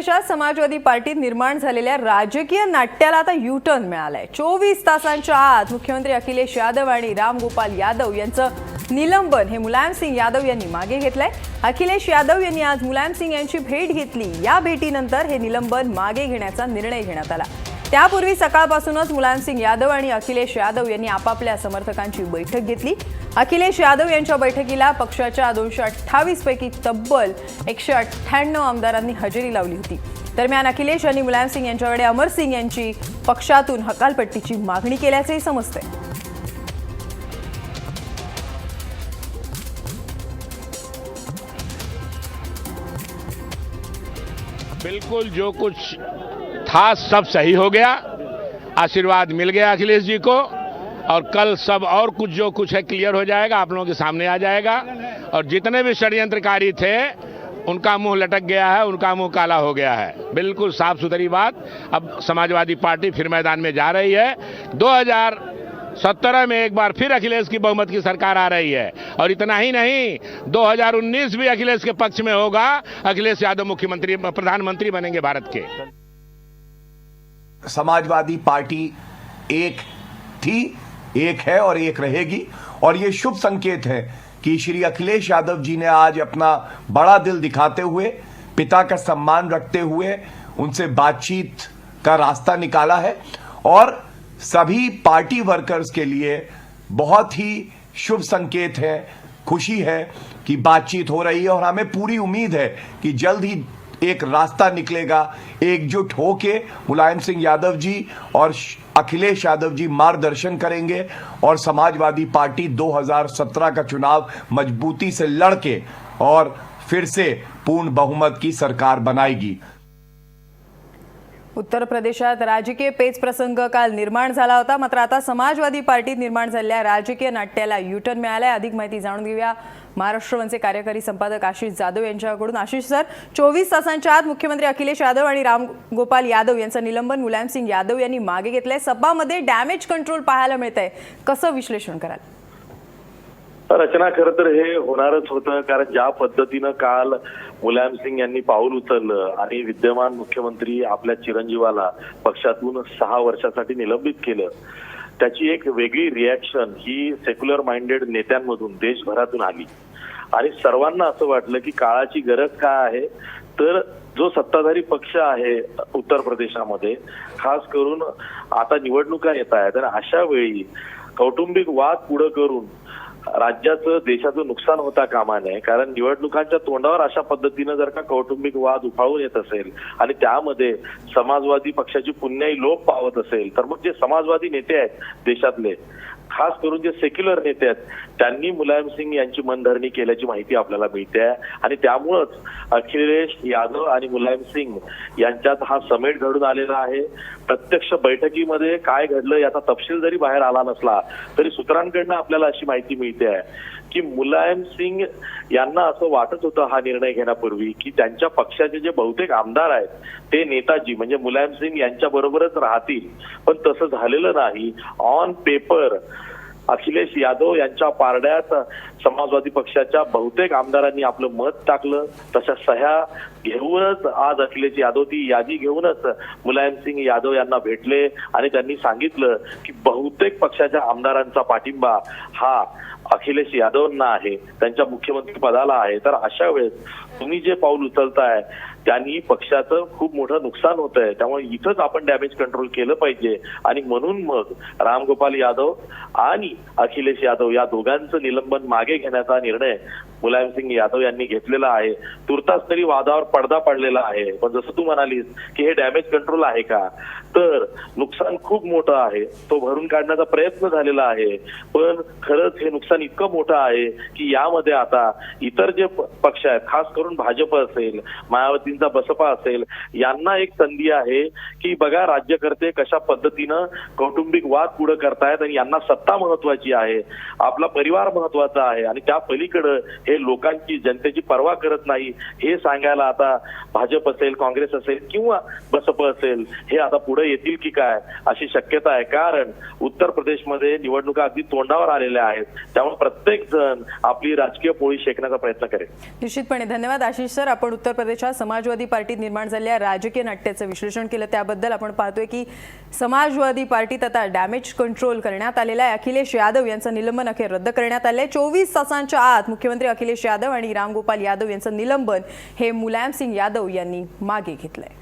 देशात समाजवादी पार्टीत निर्माण झालेल्या राजकीय नाट्याला आता युटर्न मिळालाय. चोवीस तासांच्या आत मुख्यमंत्री अखिलेश यादव आणि रामगोपाल यादव यांचं निलंबन हे मुलायम सिंग यादव यांनी मागे घेतलंय. अखिलेश यादव यांनी आज मुलायम सिंग यांची भेट घेतली. या भेटीनंतर हे निलंबन मागे घेण्याचा निर्णय घेण्यात आला. त्यापूर्वी सकाळपासूनच मुलायमसिंग यादव आणि अखिलेश यादव यांनी आपापल्या समर्थकांची बैठक घेतली. अखिलेश यादव यांच्या बैठकीला पक्षाच्या दोनशे अठ्ठावीस पैकी तब्बल एकशे अठ्ठ्याण्णव आमदारांनी हजेरी लावली होती. दरम्यान अखिलेश यांनी मुलायमसिंग यांच्याकडे अमरसिंग यांची पक्षातून हकालपट्टीची मागणी केल्याचंही समजतंय. बिल्कुल जो कुछ था सब सही हो गया। आशीर्वाद मिल गया अखिलेश जी को। और कल सब और कुछ जो कुछ है क्लियर हो जाएगा, आप लोगों के सामने आ जाएगा। और जितने भी षड्यंत्रकारी थे, उनका मुँह लटक गया है, उनका मुँह काला हो गया है। बिल्कुल साफ़ सुथरी बात। अब समाजवादी पार्टी फिर मैदान में जा रही है। 2017 में एक बार फिर अखिलेश की बहुमत की सरकार आ रही है। और इतना ही नहीं 2019 भी अखिलेश के पक्ष में होगा। अखिलेश यादव मुख्यमंत्री, प्रधानमंत्री बनेंगे भारत के। समाजवादी पार्टी एक थी, एक है और एक रहेगी। और ये शुभ संकेत है कि श्री अखिलेश यादव जी ने आज अपना बड़ा दिल दिखाते हुए, पिता का सम्मान रखते हुए उनसे बातचीत का रास्ता निकाला है। और सभी पार्टी वर्कर्स के लिए बहुत ही शुभ संकेत है, खुशी है कि बातचीत हो रही है और हमें पूरी उम्मीद है कि जल्द ही एक रास्ता निकलेगा, एकजुट होके मुलायम सिंह यादव जी और अखिलेश यादव जी मार्गदर्शन करेंगे और समाजवादी पार्टी 2017 का चुनाव मजबूती से लड़के और फिर से पूर्ण बहुमत की सरकार बनाएगी। उत्तर प्रदेशात राजकीय पेच प्रसंग काल निर्माण झाला होता. मात्र आता समाजवादी पार्टीत निर्माण झालेल्या राजकीय नाट्याला युटर्न मिळालाय. अधिक माहिती जाणून घेऊया. महाराष्ट्र वनचे कार्यकारी संपादक आशिष जाधव यांच्याकडून. आशिष सर चोवीस तासांच्या आत मुख्यमंत्री अखिलेश यादव आणि रामगोपाल यादव यांचं निलंबन. मुलायमसिंग यादव यांनी मागे घेतलंय. सपामध्ये डॅमेज कंट्रोल पाहायला मिळत आहे कसं विश्लेषण कराल? रचना खरं तर हे होणारच होतं कारण ज्या पद्धतीनं काल मुलायम सिंग यांनी पाऊल उचललं आणि विद्यमान मुख्यमंत्री आपल्या चिरंजीवाला पक्षातून सहा वर्षासाठी निलंबित केलं त्याची एक वेगळी रिॲक्शन ही सेक्युलर माइंडेड नेत्यांमधून देशभरातून आली. आणि सर्वांना असं वाटलं की काळाची गरज काय आहे तर जो सत्ताधारी पक्ष आहे उत्तर प्रदेशामध्ये खास करून आता निवडणुका येत आहेत आणि अशा वेळी कौटुंबिक वाद पुढे करून राज्याचं देशाचं नुकसान होता कामा नये. कारण निवडणुकांच्या तोंडावर अशा पद्धतीनं जर का कौटुंबिक वाद उफाळून येत असेल आणि त्यामध्ये समाजवादी पक्षाची पुण्याई लोप पावत असेल तर मग जे समाजवादी नेते आहेत देशातले खास करून जे सेक्युलर नेते आहेत त्यांनी मुलायम सिंग यांची मनधरणी केल्याची माहिती आपल्याला मिळते आहे. आणि त्यामुळंच अखिलेश यादव आणि मुलायम सिंग यांच्यात हा समेट घडून आलेला आहे. प्रत्यक्ष बैठकीमध्ये काय घडलं याचा तपशील जरी बाहेर आला नसला तरी सूत्रांकडनं आपल्याला अशी माहिती मिळते आहे. की मुलायम सिंग यांना असं वाटत होतं हा निर्णय घेण्यापूर्वी की त्यांच्या पक्षाचे जे बहुतेक आमदार आहेत ते नेताजी म्हणजे मुलायम सिंग यांच्या बरोबरच राहतील. पण तसं झालेलं नाही. ऑन पेपर अखिलेश यादव यांच्या पारड्यात समाजवादी पक्षाच्या बहुतेक आमदारांनी आपलं मत टाकलं. तशा सह्या घेऊनच आज अखिलेश यादव ती यादी घेऊनच मुलायम सिंग यादव यांना भेटले आणि त्यांनी सांगितलं की बहुतेक पक्षाच्या आमदारांचा पाठिंबा हा अखिलेश यादवांना आहे. त्यांच्या मुख्यमंत्री पदाला आहे. तर अशा वेळेस तुम्ही जे पाऊल उचलताय त्यांनी पक्षाचं खूप मोठं नुकसान होत आहे त्यामुळे इथंच आपण डॅमेज कंट्रोल केलं पाहिजे. आणि म्हणून मग रामगोपाल यादव आणि अखिलेश यादव या दोघांचं निलंबन मागे घेण्याचा निर्णय मुलायमसिंग यादव यांनी घेतलेला आहे. तुर्तास तरी वादावर पडदा पडलेला आहे. पण जसं तू म्हणालीस की हे डॅमेज कंट्रोल आहे का? तर नुकसान खूप मोठं आहे. तो भरून काढण्याचा प्रयत्न झालेला आहे. पण खरंच हे नुकसान इतकं मोठं आहे की यामध्ये आता इतर जे प- पक्ष आहेत खास करून भाजप असेल मायावतींचा बसपा असेल यांना एक संधी आहे की बघा राज्यकर्ते कशा पद्धतीनं कौटुंबिक वाद पुढे करतायत आणि यांना सत्ता महत्वाची आहे. आपला परिवार महत्त्वाचा आहे आणि त्या पलीकडं हे लोकांची जनतेची पर्वा करत नाही. हे सांगायला आता भाजप असेल काँग्रेस असेल किंवा बसप असेल हे आता पुढे येतील की काय अशी शक्यता आहे. कारण उत्तर प्रदेशमध्ये निवडणुका अगदी तोंडावर आलेल्या आहेत. त्यामुळे प्रत्येक जण आपली राजकीय पोळी शेकण्याचा प्रयत्न करेल. निश्चितपणे. धन्यवाद आशिष सर. आपण उत्तर प्रदेशात समाजवादी पार्टीत निर्माण झालेल्या राजकीय नाट्याचं विश्लेषण केलं. त्याबद्दल आपण पाहतोय की समाजवादी पार्टीत आता डॅमेज कंट्रोल करण्यात आलेला आहे. अखिलेश यादव यांचं निलंबन अखेर रद्द करण्यात आले चोवीस तासांच्या आत मुख्यमंत्री अखिलेश यादव आणि रामगोपाल यादव यांचं निलंबन हे मुलायम सिंग यादव यांनी मागे घेतलंय.